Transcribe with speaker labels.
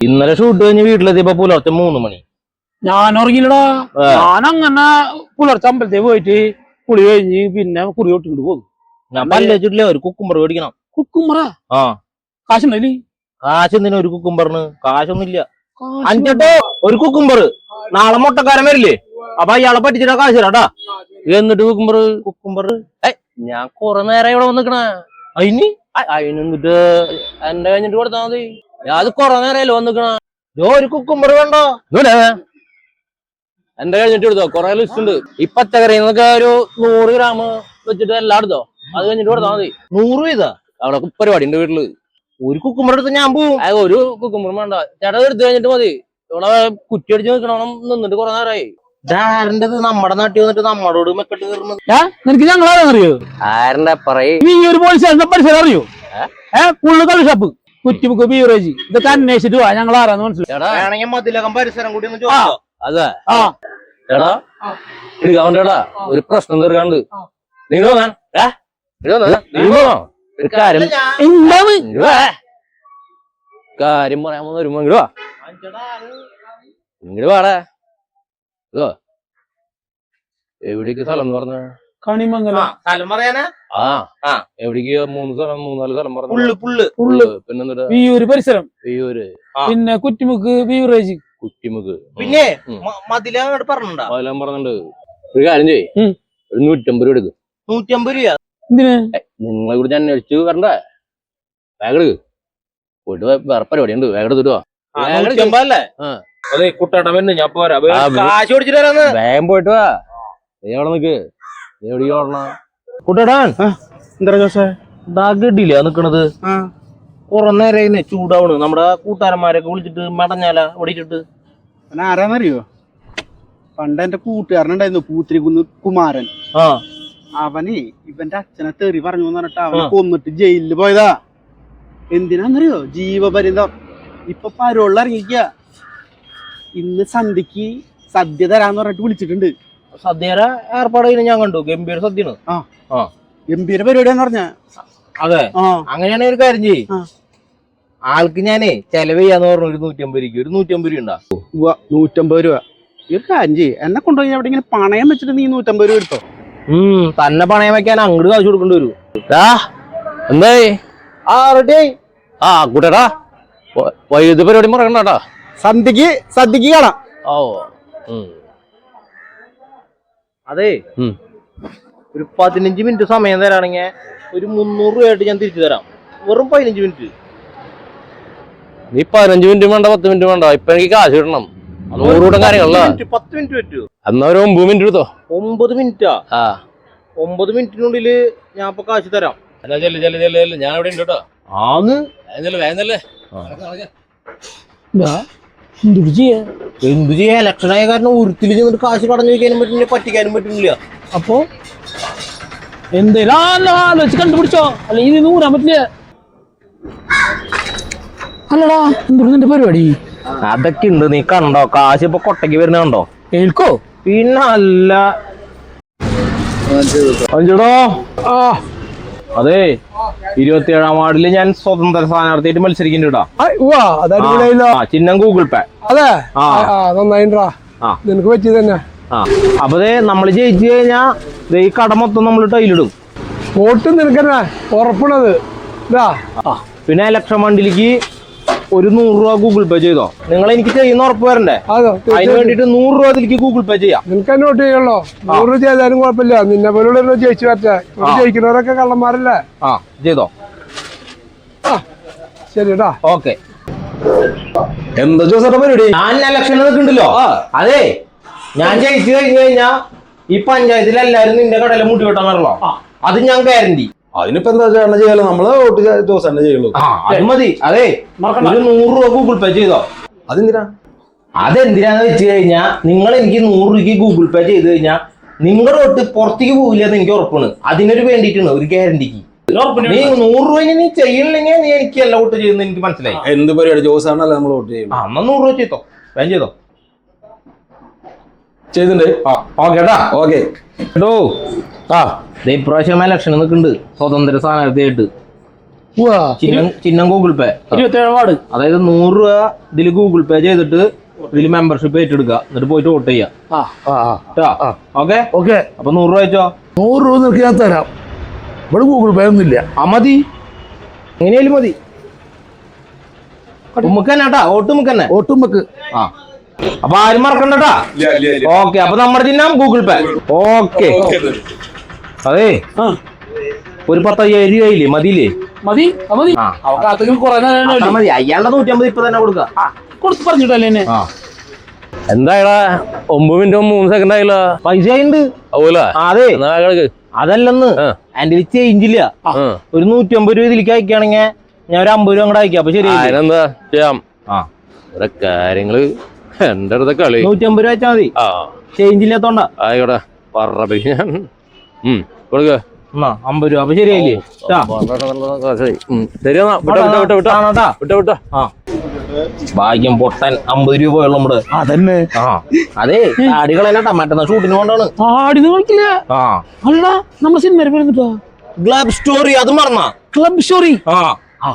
Speaker 1: ഇന്നലെ ഷൂട്ട് കഴിഞ്ഞ് വീട്ടിലെത്തിയപ്പോ പുലർച്ചെ മൂന്ന് മണി.
Speaker 2: ഞാൻ ഉറങ്ങിയില്ലടാ. ഞാൻ അങ്ങനെ പുലർച്ചെ അമ്പലത്തിൽ പോയിട്ട് കുളി കഴിഞ്ഞ് പിന്നെ കുറി തൊട്ടിട്ട് പോകും.
Speaker 1: ഞാൻ പല്ലിട്ടില്ല ഒരു കുക്കുംബർ മേടിക്കണം.
Speaker 2: കുക്കുംബറ
Speaker 1: ആ?
Speaker 2: കാശുണ്ടല്ലേ
Speaker 1: കാശ് എന്തിനാ ഒരു കുക്കുംബറിന് കാശൊന്നുമില്ല. അഞ്ചട്ടോ? ഒരു കുക്കുംബർ നാളെ മുട്ടക്കാരൻ വരില്ലേ? അപ്പൊ അയാളെ പറ്റിച്ചിട്ടാ കാശ് തരാട്ടാ എന്നിട്ട് കുക്കുംബർ കുക്കുംബർ ഞാൻ കൊറേ നേരം ഇവിടെ വന്നിക്കണേ. അതിന് അയിന് എന്നിട്ട് എന്റെ കഴിഞ്ഞിട്ട് കൊടുത്താ മതി. അത് കൊറേ നേരമല്ലോ വന്നിക്കണ. ജോ ഒരു കുക്കുംബർ വേണ്ടോ എന്റെ കഴിഞ്ഞിട്ട് എടുത്തോ കൊറേ ലിസ്റ്റ് ഉണ്ട്. ഇപ്പൊ പച്ചക്കറിയിൽ നിന്നൊക്കെ ഒരു നൂറ് ഗ്രാം വെച്ചിട്ട് എല്ലാം എടുത്തോ? അത് കഴിഞ്ഞിട്ട് കൊടുത്താ മതി. നൂറ് വീതാ? അവിടെ പരിപാടി ഉണ്ട് വീട്ടിൽ. ഒരു കുക്കുംബർ എടുത്ത് ഞാൻ പോവും. ഒരു കുക്കുംബർ വേണ്ട. ചേട്ടാ എടുത്തു കഴിഞ്ഞിട്ട് മതി. ഇവിടെ കുറ്റി അടിച്ച് നിൽക്കണം നിന്നിട്ട് കൊറേ നേരമായി നമ്മുടെ നാട്ടിൽ വന്നിട്ട് നമ്മളോട് മെക്കെട്ട് കയറുന്നത്.
Speaker 2: ഏ നിനക്ക് ഞങ്ങളാണെന്നറിയോ
Speaker 1: പറയൂ?
Speaker 2: നീ ഈ ഒരു പോലീസ് പരിസരം അറിയോ? ഏഹ് ഫുള്ള് കളി ഷാപ്പ്. കുറ്റിമുക്ക് ബീവറേജ് ഇതൊക്കെ അന്വേഷിച്ചിട്ട് വാ ഞങ്ങൾ ആരാന്ന് മനസ്സിലായി.
Speaker 1: മതിലകം പരിസരം കൂടി അതെ. എടുക്കാവണ്ടേടാ ഒരു പ്രശ്നം തീർക്കാണ്ട് നിങ്ങൾ? ഒരു കാര്യം. കാര്യം പറയാൻ വന്ന് വരുമ്പോ ഇങ്ങട് വാ. ഇങ്ങോട്ട് വാടാ. എവിടേക്ക് സ്ഥലം എന്ന് പറഞ്ഞ?
Speaker 2: കണിമംഗലം.
Speaker 1: സ്ഥലം പറയാനാ? ആ
Speaker 3: ആ.
Speaker 1: എവിടേക്ക് മൂന്ന് സ്ഥലം മൂന്നാൽ സ്ഥലം പറഞ്ഞു
Speaker 3: പുള്ള് പുള്ള്.
Speaker 2: ഫുള്ള്
Speaker 1: പിന്നെന്താ
Speaker 2: വിയൂര് പരിസരം.
Speaker 1: വിയൂര്.
Speaker 2: പിന്നെ കുറ്റിമുക്ക് ബീവറേജ്
Speaker 1: കുറ്റിമുക്ക്.
Speaker 3: പിന്നെ
Speaker 1: ഉം.
Speaker 3: പറഞ്ഞിട്ടുണ്ടോ
Speaker 1: മതിൽ ഒരു കാര്യം ചെയ്യ്. ഒരു നൂറ്റമ്പത് രൂപ എടുക്കും.
Speaker 3: നൂറ്റമ്പത് രൂപ
Speaker 2: എന്തിന്?
Speaker 1: നിങ്ങളെ കുറിച്ച് അന്വേഷിച്ചു വരണ്ടേ? വേഗം പോയിട്ട് വേറെ പരിപാടി ഉണ്ട് വേഗം എടുത്തിട്ട്.
Speaker 3: അതെ കുട്ടേട്ടൻ ഞാൻ പോരാ. കാശ്
Speaker 1: വേഗം പോയിട്ട് വാ. നീ നിക്ക്. നീ എവിടേക്ക് ഓടണ കുട്ടേടാൻ
Speaker 3: എന്താ ജോസേ?
Speaker 1: ഗഡിയില്ല നിക്കണത്? കുറെ നേരം ചൂടാവണ്. നമ്മുടെ കൂട്ടുകാരന്മാരൊക്കെ വിളിച്ചിട്ട് മടഞ്ഞാല ഓടിച്ചിട്ട്
Speaker 4: ആരാന്നറിയോ? പണ്ട് എന്റെ കൂട്ടുകാരനുണ്ടായിരുന്നു പൂത്തിരിക്കുന്ന് കുമാരൻ.
Speaker 1: ആ.
Speaker 4: അവന് ഇവന്റെ അച്ഛനെ തെറി പറഞ്ഞു പറഞ്ഞിട്ട് അവനെ കൊന്നിട്ട് ജയിലിൽ പോയതാ. എന്തിനാന്നറിയോ? ജീവപര്യന്തം. ഇപ്പൊ പരോളിൽ ഇറങ്ങിക്ക ഇന്ന് സന്ധിക്ക് സദ്യ തരാന്ന് പറഞ്ഞിട്ട് വിളിച്ചിട്ടുണ്ട്.
Speaker 1: സദ്യയുടെ ഏർപ്പാട് ചെയ്യുന്നത് ഞാൻ കണ്ടു. ഗംഭീര സദ്യയാണ്.
Speaker 4: ഗംഭീര പരിപാടിയാന്ന് പറഞ്ഞ.
Speaker 1: അതെ. അങ്ങനെയാണ് ഒരു കാര്യം ചെയ്യ്. ആൾക്ക് ഞാനേ ചെലവ് ചെയ്യാന്ന് പറഞ്ഞു ഒരു നൂറ്റമ്പത് രൂപ ഒരു നൂറ്റമ്പത് രൂപ ഉണ്ടാ.
Speaker 4: ഉവ്വ, നൂറ്റമ്പത് രൂപ. ഒരു കാര്യം ചെയ്യ്. എന്നെ കൊണ്ടുപോയി എവിടെയെങ്കിലും പണയം വെച്ചിട്ട് നീ നൂറ്റമ്പത് രൂപ എടുത്തോ?
Speaker 1: ഉം തന്നെ പണയം വെക്കാൻ അങ്ങോട്ട് കാശ് കൊടുക്കേണ്ടി വരും. എന്തായി
Speaker 4: ആ റെഡി
Speaker 1: ആ കൂട്ടേടാ വൈദ്യുതി പരിപാടി മറക്കണ്ടാ
Speaker 4: സന്ധ്യക്ക് സദ്യക്ക് കാണാം.
Speaker 1: ഓ ഉം. അതെ. ഒരു പതിനഞ്ച് മിനിറ്റ് സമയം തരാണെങ്കിൽ ഒരു മുന്നൂറ് രൂപയായിട്ട് ഞാൻ തിരിച്ചു തരാം. വെറും പതിനഞ്ച് മിനിറ്റ് നീ പതിനഞ്ച് മിനിറ്റ് വേണ്ട പത്ത് മിനിറ്റ് വേണ്ട. ഇപ്പൊ എനിക്ക് കാശ് കിട്ടണം. നൂറ് കാര്യങ്ങളല്ല
Speaker 3: മിനിറ്റ്, പത്ത് മിനിറ്റ് പറ്റൂ.
Speaker 1: എന്നാ ഒരു ഒമ്പത് മിനിറ്റ് എടുത്തോ?
Speaker 3: ഒമ്പത് മിനിറ്റാ
Speaker 1: ആ?
Speaker 3: ഒമ്പത് മിനിറ്റിനുള്ളിൽ ഞാൻ ഇപ്പൊ കാശ് തരാം.
Speaker 1: അല്ല ചെല്ല് ചെല്ല് ചെല്ല് ചെല്ല്. ഞാൻ ഇവിടെ ഉണ്ട് കേട്ടോ.
Speaker 3: ആന്ന്.
Speaker 1: വേഗല്ലേ
Speaker 2: എന്തൊരു ചെയ്യാ
Speaker 3: എന്ത് ചെയ്യാ? ഇലക്ഷൻ ആയ കാരണം ഉരുത്തിൽ ചെന്നിട്ട് കാശ് കടഞ്ഞു വയ്ക്കാനും പറ്റില്ല പറ്റിക്കാനും പറ്റുന്നില്ല
Speaker 2: അപ്പോ? എന്തേലും ആലോചിച്ച് കണ്ടുപിടിച്ചോ. അല്ലെങ്കിൽ ഇത് നൂറാൻ പറ്റില്ല. അല്ലടാ നിന്റെ പരിപാടി?
Speaker 1: അതൊക്കെ ഉണ്ട് നീ കണ്ടോ? കാശ് ഇപ്പൊ കൊട്ടയ്ക്ക് വരുന്ന കണ്ടോ?
Speaker 2: കേൾക്കോ
Speaker 1: പിന്നല്ല. അഞ്ചടോ
Speaker 2: ആ.
Speaker 1: അതെ ഇരുപത്തിയേഴാം വാർഡിൽ ഞാൻ സ്വതന്ത്ര സ്ഥാനാർത്ഥിയായിട്ട് മത്സരിക്കുന്നുണ്ടാ ചിഹ്നം ഗൂഗിൾ പേ.
Speaker 2: അതെ? നന്നായിട്ടാ. നിനക്ക് പറ്റിയത് തന്നെ.
Speaker 1: ആ. അപ്പൊ നമ്മൾ നമ്മൾ ജയിച്ചു കഴിഞ്ഞാ ഈ കട മൊത്തം നമ്മൾ ടൈലിടും.
Speaker 2: വോട്ട് നിനക്കന്നെ ഉറപ്പണത്.
Speaker 1: പിന്നെ ഇലക്ഷൻ ഫണ്ടിലേക്ക് ഒരു നൂറ് രൂപ ഗൂഗിൾ പേ ചെയ്തോ? നിങ്ങൾ എനിക്ക് ചെയ്യുന്ന ഉറപ്പ് വരണ്ടേ?
Speaker 2: അതോ
Speaker 1: അതിന് വേണ്ടിട്ട് നൂറ് രൂപ അതിലേക്ക് ഗൂഗിൾ പേ ചെയ്യാം.
Speaker 2: നിനക്ക് നോട്ട് ചെയ്യണോ നൂറ് ചെയ്താലും കുഴപ്പമില്ല. നിന്നെ പോലുള്ള ജയിച്ചു വരട്ടെ. ഇവിടെ ജയിക്കുന്നവരൊക്കെ കള്ളന്മാരല്ലേ?
Speaker 1: ആ ചെയ്തോ?
Speaker 2: ശരിടാ
Speaker 1: ഓക്കെ.
Speaker 4: എന്താ ചോദിച്ചാ പരിപാടി?
Speaker 1: ഞാൻ ഇലക്ഷൻ നിൽക്കുന്നുണ്ടല്ലോ അതെ ഞാൻ ജയിച്ചു കഴിഞ്ഞു കഴിഞ്ഞാ ഈ പഞ്ചായത്തിൽ എല്ലാരും നിന്റെ കടയിലെ മുട്ടി വെട്ടാൻ വരണല്ലോ അത് ഞാൻ ഗ്യാരണ്ടി
Speaker 5: അതിനിപ്പോ എന്താ ചേട്ടൻ ചെയ്യാലോ? നമ്മൾ വോട്ട് ജോസ് തന്നെ ചെയ്യുള്ളൂ.
Speaker 1: ആ അത് മതി. അതെ ഒരു നൂറ് രൂപ ഗൂഗിൾ പേ ചെയ്തോ?
Speaker 5: അതെന്തിനാ?
Speaker 1: അതെന്തിനാന്ന് വെച്ച് കഴിഞ്ഞാ നിങ്ങൾ എനിക്ക് നൂറ് രൂപയ്ക്ക് ഗൂഗിൾ പേ ചെയ്ത് കഴിഞ്ഞാ നിങ്ങളുടെ തൊട്ട് പുറത്തേക്ക് പോവില്ല എന്ന് എനിക്ക് ഉറപ്പാണ്. അതിനൊരു വേണ്ടിയിട്ടാണ് ഒരു ഗ്യാരണ്ടിക്ക്. നീ നൂറ് രൂപ നീ ചെയ്യണില്ലെങ്കിൽ നീ എനിക്ക് എല്ലാ വോട്ട് ചെയ്യുന്ന എനിക്ക് മനസ്സിലായി.
Speaker 5: എന്ത് പരിപാടി? ജോസ് ആണല്ലോ നമ്മൾ വോട്ട് ചെയ്യുന്നത്
Speaker 1: ആ എന്നാ നൂറ് രൂപ ചെയ്തോ. വേഗം ചെയ്തോ.
Speaker 5: ചെയ്തിട്ടുണ്ട്.
Speaker 1: ആ. ഓക്കേട്ടാ
Speaker 5: ഓക്കെ.
Speaker 1: കേട്ടോ ആ. ഇപ്രാവശ്യം ഇലക്ഷൻ നിൽക്കുന്നുണ്ട് സ്വതന്ത്ര സ്ഥാനാർത്ഥിയായിട്ട്. ചിഹ്നം ഗൂഗിൾ പേ
Speaker 2: ഇരുപത്തേഴാം വാർഡ്.
Speaker 1: അതായത് നൂറ് രൂപ ഇതിൽ ഗൂഗിൾ പേ ചെയ്തിട്ട് ഇതിൽ മെമ്പർഷിപ്പ് ഏറ്റെടുക്കുക. എന്നിട്ട് പോയിട്ട് വോട്ട് ചെയ്യാം. കേട്ടോ? ഓക്കെ?
Speaker 2: ഓക്കെ.
Speaker 1: അപ്പൊ നൂറ് രൂപ വെച്ചോ
Speaker 2: നൂറ് രൂപ നിനക്ക് ഞാൻ തരാം. ഇവിടെ ഗൂഗിൾ പേ ഒന്നും ഇല്ല
Speaker 1: ആ മതി. എങ്ങനെയാലും മതി. ഉമ്മക്കന്നെ കേട്ടാ. വോട്ട് ഉമ്മക്കന്നെ
Speaker 2: ഓട്ടുമ്പക്ക്
Speaker 1: ആ. അപ്പൊ ആരും മറക്കണ്ടട്ടാ ഓക്കെ അപ്പൊ നമ്മുടെ ചിഹ്നം ഗൂഗിൾ പേ ഓക്കെ. അതെ. ഒരു പത്തയ്യായിരം രൂപയില്ലേ മതിയില്ലേ?
Speaker 2: മതി മതി.
Speaker 1: അയാളുടെ നൂറ്റമ്പത് ഇപ്പൊ തന്നെ കൊടുക്ക.
Speaker 2: കൊടുത്ത് പറഞ്ഞിട്ടല്ലേ എന്നെ?
Speaker 1: ആ.
Speaker 6: എന്തായടാ? ഒമ്പത് മിനിറ്റ് മൂന്ന് സെക്കൻഡ് ആയില്ല.
Speaker 1: പൈസ
Speaker 6: ആയിണ്ട്
Speaker 1: അതെ. അതല്ലെന്ന്. എന്റെ ചേഞ്ച് ഇല്ല.
Speaker 6: ആ.
Speaker 1: ഒരു നൂറ്റമ്പത് രൂപ ഇതിലേക്ക് അയക്കുകയാണെങ്കിൽ ഞാൻ ഒരു അമ്പത് രൂപ അങ്ങോട്ട് അയക്കാം. അപ്പൊ ശരി
Speaker 6: ചെയ്യാം?
Speaker 1: ആ.
Speaker 6: കാര്യങ്ങൾ എന്റെ അടുത്ത കളി.
Speaker 1: നൂറ്റമ്പത് രൂപ വെച്ചാൽ മതി.
Speaker 6: ആ.
Speaker 1: ചേഞ്ച് ഇല്ലാത്തോണ്ട.
Speaker 6: ആയിക്കോട്ടെ പറ ഞാൻ ഉം കൊടുക്ക.
Speaker 1: എന്നാ അമ്പത് രൂപ. അപ്പൊ ശരിയായില്ലേ? ഭാഗ്യം പൊട്ടൻ അമ്പത് രൂപ ഉള്ള നമ്മുടെ.
Speaker 2: അതന്നെ.
Speaker 1: ആ. അതെ ആടികളല്ലാട്ടാ മറ്റന്നാ ഷൂട്ടിന് കൊണ്ടാണ്.
Speaker 2: ആടി നോക്കില്ല
Speaker 1: ആ.
Speaker 2: അല്ല നമ്മളെ സിനിമ ക്ലബ്
Speaker 1: ഗ്ലാബ് സ്റ്റോറി അത് മറന്നാ.
Speaker 2: ക്ലബ് സ്റ്റോറി
Speaker 1: ആ.